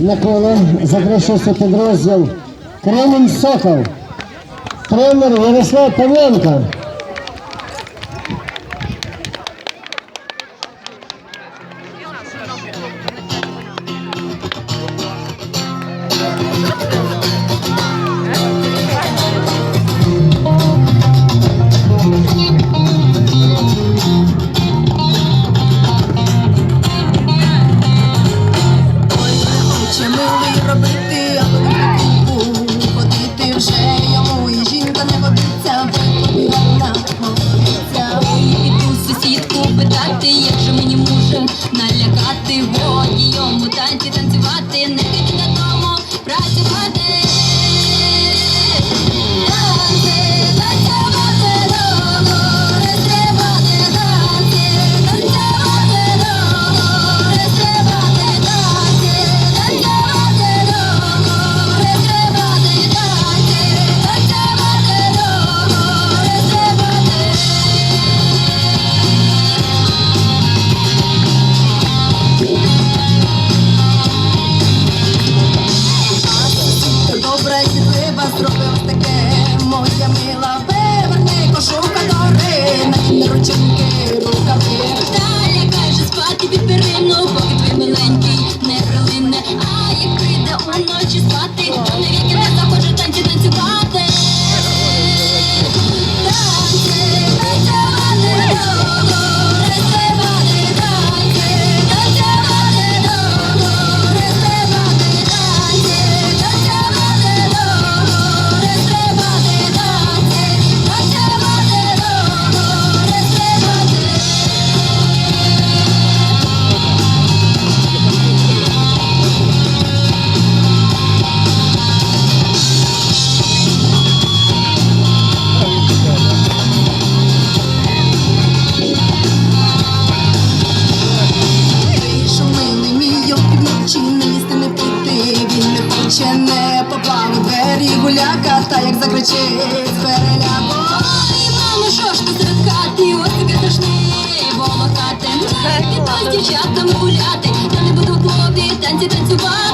Миколи запрошується підрозділ Кремень Сокол, тренер Ярослав Павленко. Yeah. tremenda noche en que nunca pierdes кричить з переляком. Мамо, що ж ти серед хати, ось таке страшне волохати. Піду з дівчатками гуляти, я не буду в клубі танці танцювати.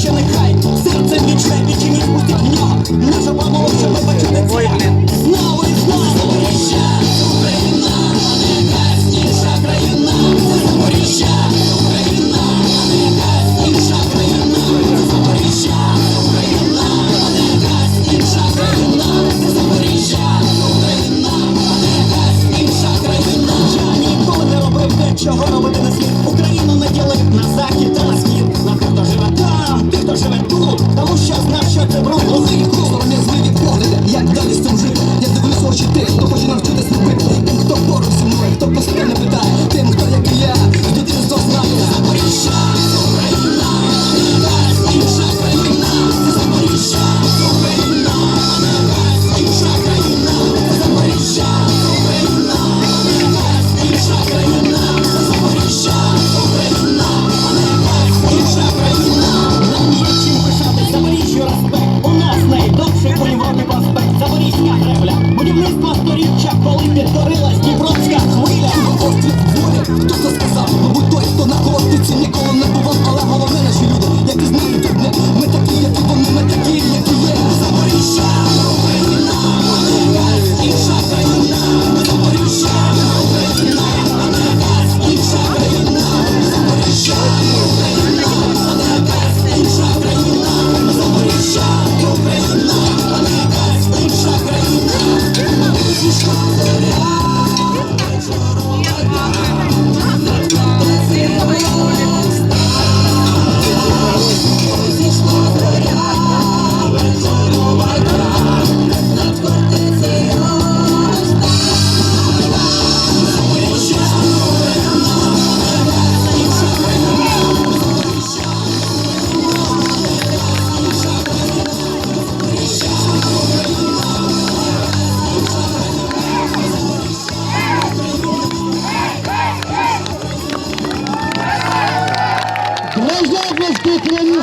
ще нехай.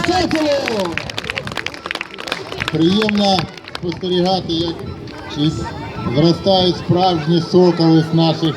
Соколу! Приємно спостерігати, як зростають справжні соколи з наших.